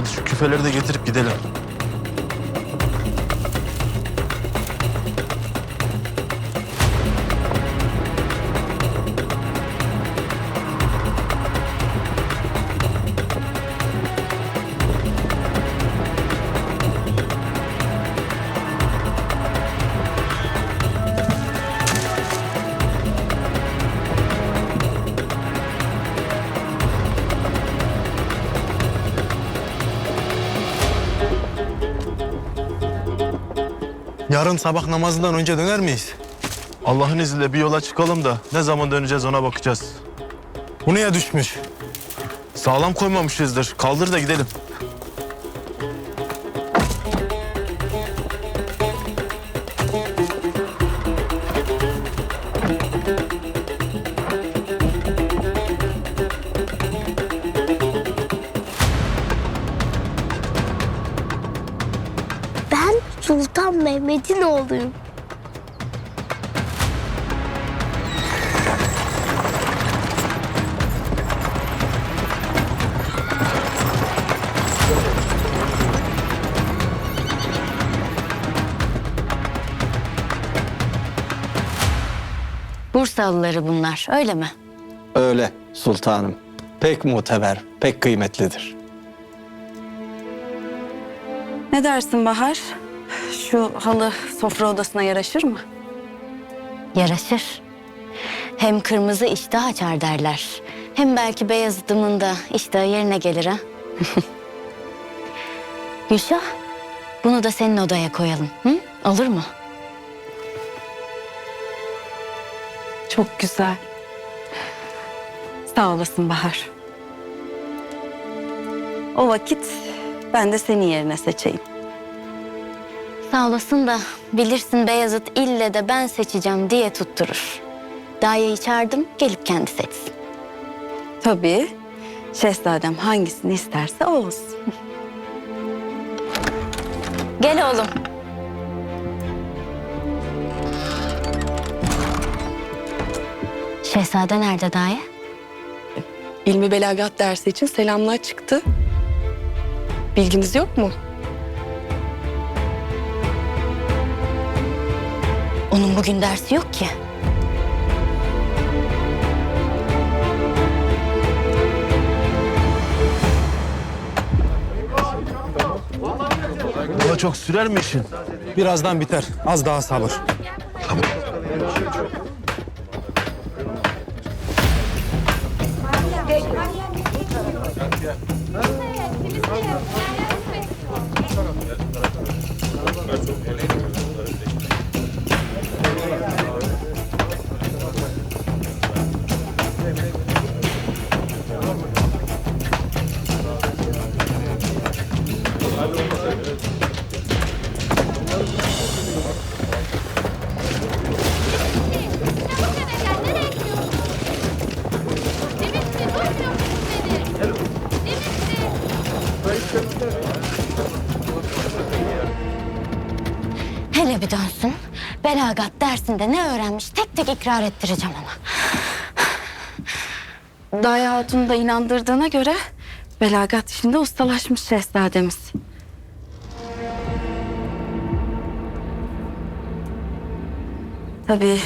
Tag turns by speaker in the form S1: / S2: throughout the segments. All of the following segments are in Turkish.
S1: Hadi şu küfeleri de getirip gidelim.
S2: Yarın sabah namazından önce döner miyiz?
S1: Allah'ın izniyle bir yola çıkalım da ne zaman döneceğiz ona bakacağız.
S2: Bu neye düşmüş?
S1: Sağlam koymamışızdır. Kaldır da gidelim.
S3: Sultan Mehmet'in oğluyum.
S4: Bursalıları bunlar, öyle mi?
S5: Öyle sultanım. Pek muteber, pek kıymetlidir.
S4: Ne dersin Bahar? Şu halı sofra odasına yaraşır mı? Yaraşır. Hem kırmızı iştah açar derler. Hem belki Beyazıt'ımın da iştahı yerine gelir ha. Gülşah, bunu da senin odaya koyalım. Hı? Olur mu? Çok güzel. Sağ olasın Bahar. O vakit ben de senin yerine seçeyim. Sağ olasın da bilirsin Beyazıt ille de ben seçeceğim diye tutturur. Daye'yi çağırdım gelip kendi seçsin. Tabii. Şehzadem hangisini isterse o olsun. Gel oğlum. Şehzade nerede Daye?
S6: İlmi belagat dersi için selamlığa çıktı. Bilginiz yok mu?
S4: Onun bugün dersi yok ki.
S1: Daha çok sürer mi işin?
S2: Birazdan biter. Az daha sabır.
S4: Hele Belagat dersinde ne öğrenmiş tek tek ikrar ettireceğim ona. Daye Hatun'u da inandırdığına göre belagat işinde ustalaşmış şehzademiz. Tabii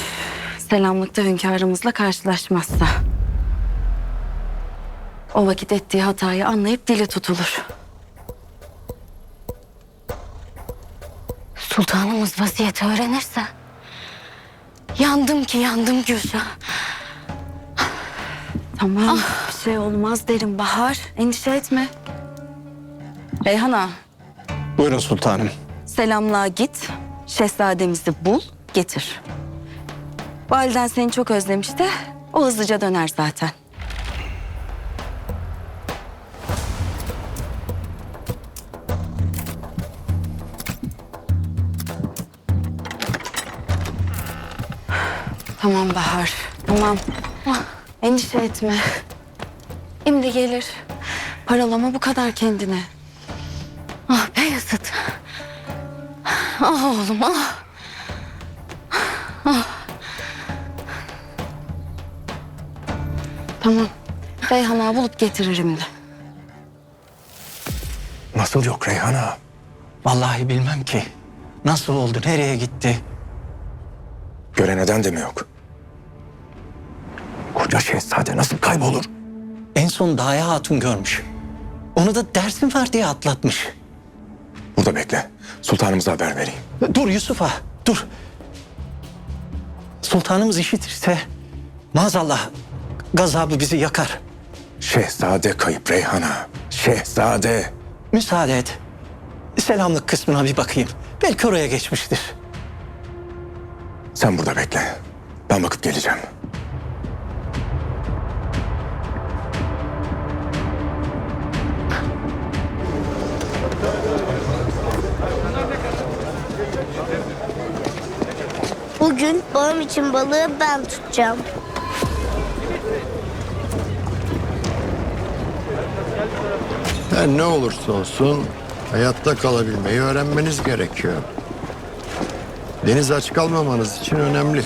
S4: selamlıkta hünkârımızla karşılaşmazsa. O vakit ettiği hatayı anlayıp dili tutulur. Sultanımız vaziyeti öğrenirse... Yandım ki yandım Gülşah. Tamam bir şey olmaz derim Bahar. Endişe etme. Reyhana
S5: Buyurun sultanım.
S4: selamlığa git. Şehzademizi bul getir. Validen seni çok özlemişti. O hızlıca döner zaten. Tamam Bahar, tamam. Ah, Endişe etme. Şimdi gelir. Paralama bu kadar kendine. Ah Beyazıt. Ah oğlum ah. Ah. Tamam. Reyhan ağa bulup getiririm de.
S7: Nasıl yok Reyhan ağa?
S5: Vallahi bilmem ki. Nasıl oldu, nereye gitti?
S7: Gören eden de mi yok? Koca şehzade nasıl kaybolur?
S5: En son Daya Hatun görmüş. Onu da dersin var diye atlatmış.
S7: Burada bekle. Sultanımıza haber vereyim.
S5: Dur Yusuf'a, dur. Sultanımız işitirse maazallah gazabı bizi yakar.
S7: Şehzade kayıp Reyhan ağa. Şehzade.
S5: Müsaade et. Selamlık kısmına bir bakayım. Belki oraya geçmiştir.
S7: Sen burada bekle. Ben bakıp geleceğim.
S3: Bugün babam için balığı ben tutacağım.
S8: Her ne olursa olsun hayatta kalabilmeyi öğrenmeniz gerekiyor. Deniz aç kalmamanız için önemli.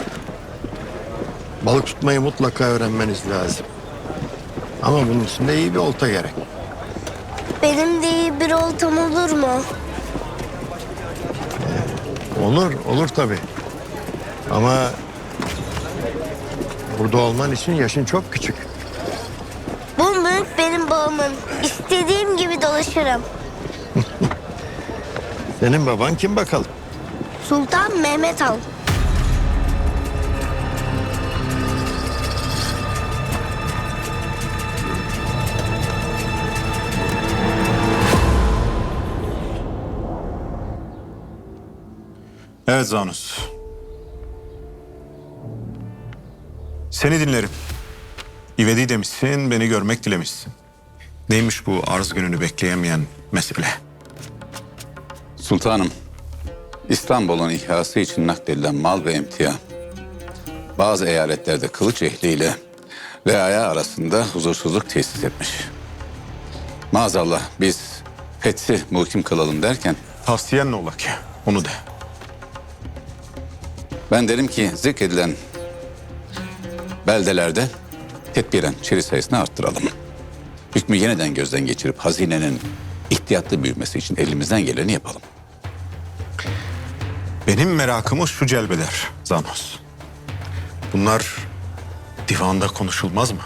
S8: Balık tutmayı mutlaka öğrenmeniz lazım. Ama bunun için de iyi bir olta gerek.
S3: Benim de iyi bir oltam olur mu?
S8: Olur, olur tabii. Ama burada olman için yaşın çok küçük.
S3: Bu mülk benim babamın. İstediğim gibi dolaşırım.
S8: Senin baban kim bakalım?
S3: Sultan Mehmet Han.
S9: Evet Zanus. Seni dinlerim. İvedi demişsin, beni görmek dilemişsin. Neymiş bu arz gününü bekleyemeyen mesele?
S10: Sultanım, İstanbul'un ihyası için nakledilen mal ve emtia, bazı eyaletlerde kılıç ehliyle reaya arasında huzursuzluk tesis etmiş. Maazallah biz fethi muhkim kılalım derken
S9: Tavsiyen ne ola ki? Onu de.
S10: ben derim ki zikredilen beldelerde tedbiren çeri sayısını arttıralım. Hükmü yeniden gözden geçirip hazinenin ihtiyatlı büyümesi için elimizden geleni yapalım.
S9: Benim merakımı şu celbeder Zanos. Bunlar divanda konuşulmaz mı?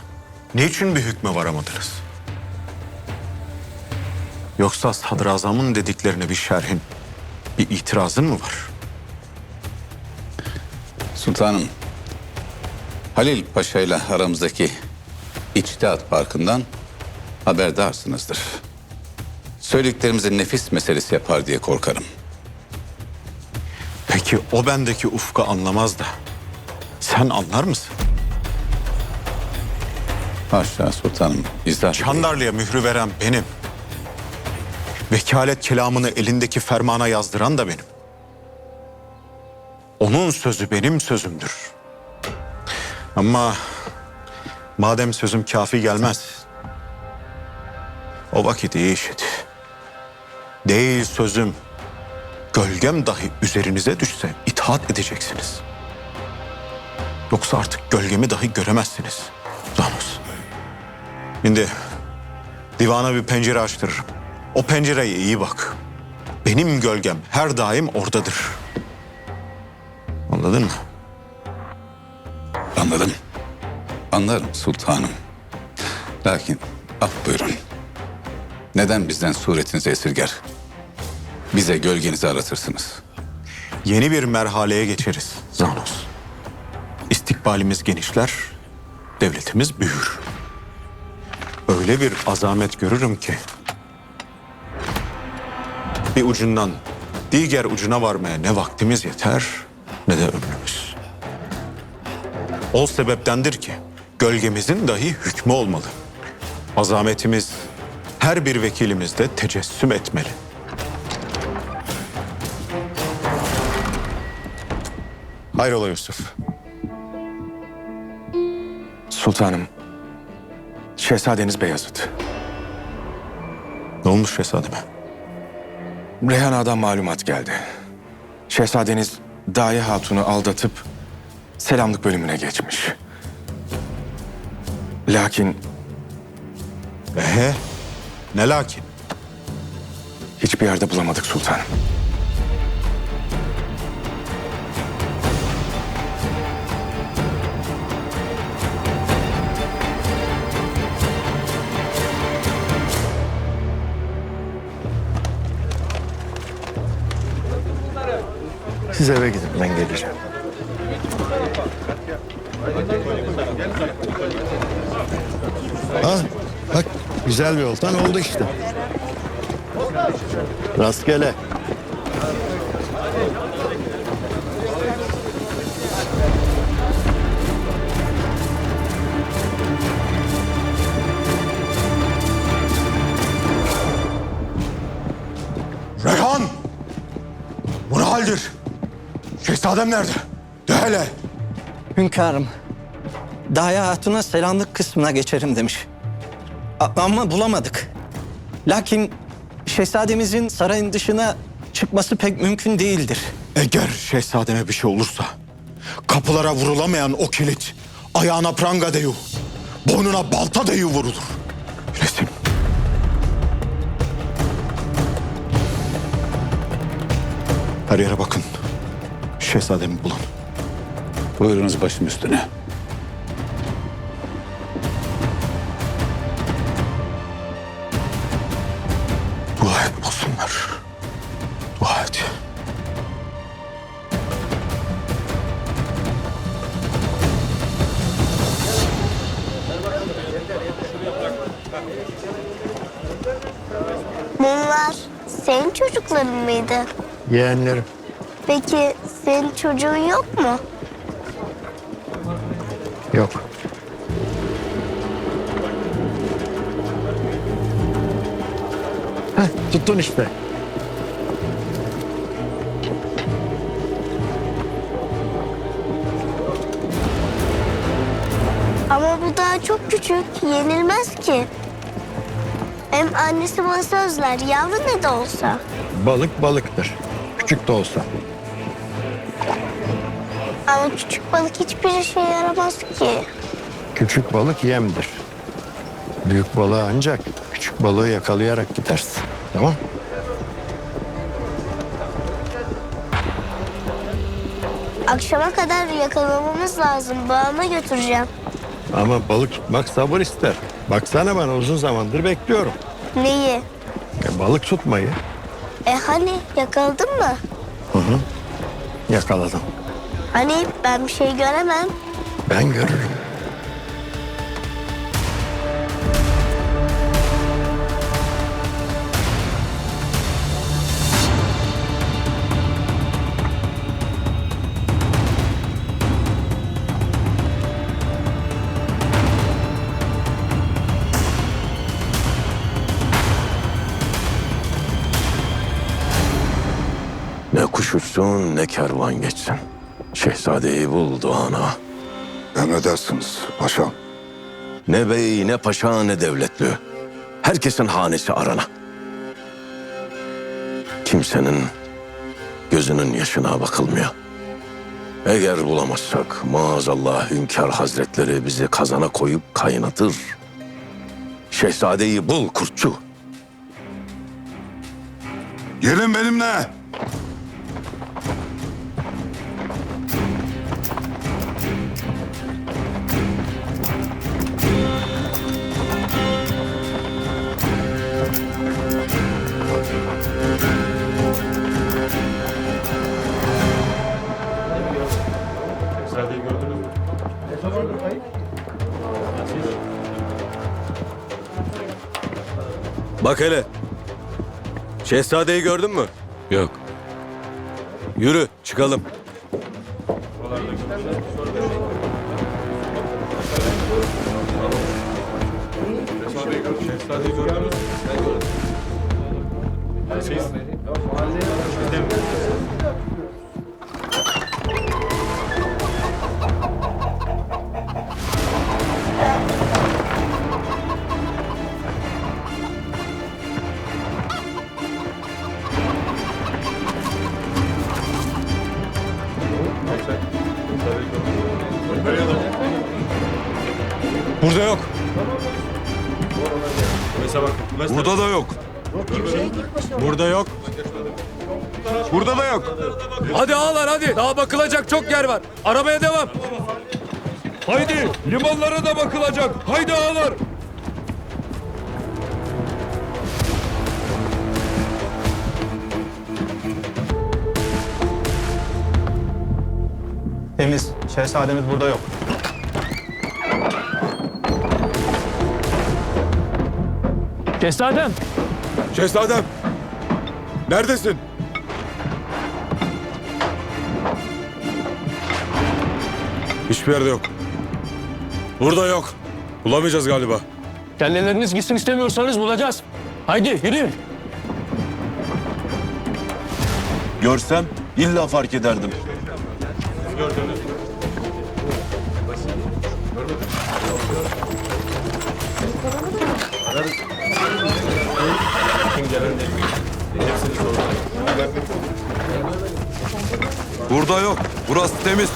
S9: Niçin bir hükme varamadınız? Yoksa sadrazamın dediklerine bir şerhin, bir itirazın mı var?
S10: Sultanım, Halil Paşa ile aramızdaki içtihat farkından haberdarsınızdır. Söylediklerimizi nefis meselesi yapar diye korkarım.
S9: Peki o bendeki ufka anlamaz da sen anlar mısın?
S10: Haşa sultanım, izah
S9: Çandarlı'ya mührü veren benim. Vekalet kelamını elindeki fermana yazdıran da benim. Onun sözü benim sözümdür. Ama madem sözüm kafi gelmez, o vakit iyi işit. Değil sözüm, gölgem dahi üzerinize düşse itaat edeceksiniz. Yoksa artık gölgemi dahi göremezsiniz. Zanus. Şimdi divana bir pencere açtırırım. O pencereye iyi bak. Benim gölgem her daim oradadır. Anladın mı?
S10: Anladım. Anlarım sultanım. Lakin af buyurun. Neden bizden suretinizi esirger? Bize gölgenizi aratırsınız.
S9: Yeni bir merhaleye geçeriz Zanos. İstikbalimiz genişler, devletimiz büyür. Öyle bir azamet görürüm ki... ...bir ucundan diğer ucuna varmaya ne vaktimiz yeter ne de ömrümüz. O sebeptendir ki gölgemizin dahi hükmü olmalı. Azametimiz her bir vekilimizde tecessüm etmeli.
S7: Hayrola Yusuf? Sultanım. Şehzadeniz Beyazıt.
S9: Ne olmuş şehzademe?
S7: Reyhan Ağa'dan malumat geldi. Şehzadeniz Daye Hatun'u aldatıp selamlık bölümüne geçmiş. Lakin
S9: Ehe, ne lakin?
S7: hiçbir yerde bulamadık sultanım.
S8: Siz eve gidin ben geleceğim. Ha, bak güzel bir oltan oldu işte. Rastgele.
S9: Reyhan! Bu ne haldir? Şehzadem nerede? Hele.
S5: Hünkârım, Daya Hatun'a selamlık kısmına geçerim demiş. A- ama bulamadık. Lakin şehzademizin sarayın dışına çıkması pek mümkün değildir.
S9: Eğer şehzademe bir şey olursa kapılara vurulamayan o kilit ayağına pranga deyu, boynuna balta deyu vurulur. Bilesin. Her yere bakın. Şehzademi bulun.
S10: Buyurunuz başım üstüne.
S9: Dua et bulsunlar. Dua et.
S3: Bunlar senin çocukların mıydı?
S8: Yeğenlerim.
S3: Peki senin çocuğun yok mu?
S8: Yok. Heh, tuttun işte.
S3: Ama bu daha çok küçük, yenilmez ki. Hem annesi bana sözler, yavru ne de olsa.
S8: Balık balıktır. Küçük de olsa.
S3: Ama küçük balık hiçbir işe yaramaz ki.
S8: Küçük balık yemdir. Büyük balığı ancak küçük balığı yakalayarak gidersin. Tamam?
S3: Akşama kadar yakalamamız lazım. Bağıma götüreceğim.
S8: Ama balık tutmak sabır ister. Baksana bana uzun zamandır bekliyorum.
S3: Neyi?
S8: E, balık tutmayı
S3: E hani yakaladın mı?
S8: yakaladım.
S3: Hani ben bir şey göremem.
S8: Ben görürüm.
S11: Ne kuş uçsun ne kervan geçsin. Şehzadeyi bul Doğan'a.
S10: Emredersiniz paşam.
S11: Ne bey ne paşa ne devletli. Herkesin hanesi arana. Kimsenin gözünün yaşına bakılmıyor. Eğer bulamazsak maazallah hünkâr hazretleri bizi kazana koyup kaynatır. Şehzadeyi bul kurtçu.
S10: Gelin benimle.
S11: Bak hele. Şehzadeyi gördün mü?
S10: Yok.
S11: Yürü çıkalım.
S9: Burada yok.
S11: Burada da yok.
S2: Burada yok.
S7: Burada da yok.
S2: Hadi ağlar hadi. Daha bakılacak çok yer var. Arabaya devam. Haydi limanlara da bakılacak. Haydi ağlar.
S1: Temiz. Şehzademiz burada yok.
S2: Şehzadem.
S7: Şehzadem. Neredesin? Hiçbir yerde yok. Burada yok. Bulamayacağız galiba.
S2: Kelleleriniz gitsin istemiyorsanız bulacağız. Haydi yürüyün.
S11: Görsem illa fark ederdim.
S7: Burada yok. Burası temiz.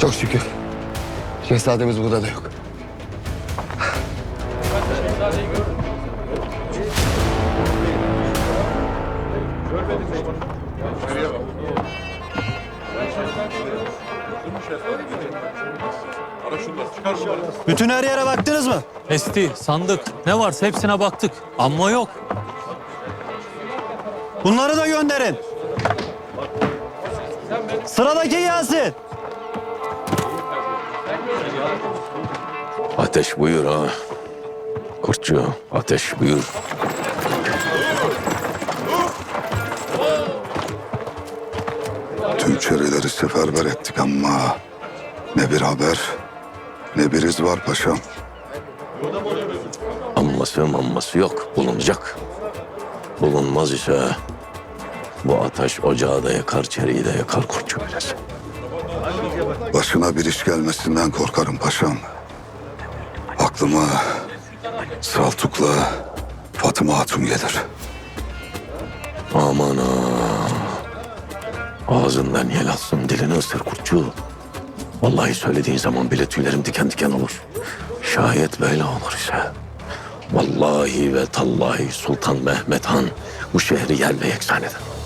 S8: Çok şükür. Şehzademiz burada da yok.
S2: Bütün her yere baktınız mı? Esti, sandık. Ne varsa hepsine baktık. Ama yok. Bunları da gönderin. Sıradaki gelsin.
S11: Ateş buyur ha. Kurtçu ateş buyur.
S12: Tüm çereleri seferber ettik ama ne bir haber ne bir iz var paşam.
S11: Amması mamması yok. Bulunacak. Bulunmaz ise bu ateş ocağı da yakar, çeriği de yakar kurtçu bilirsin.
S12: Başına bir iş gelmesinden korkarım paşam. Aklıma Saltuk'la Fatıma Hatun gelir.
S11: Aman ha. Ağzından yel alsın, dilini ısır kurtçu. Vallahi söylediğin zaman bile tüylerim diken diken olur. Şayet böyle olur ise. Vallahi ve tallahi Sultan Mehmet Han bu şehri yer ve yeksan eder.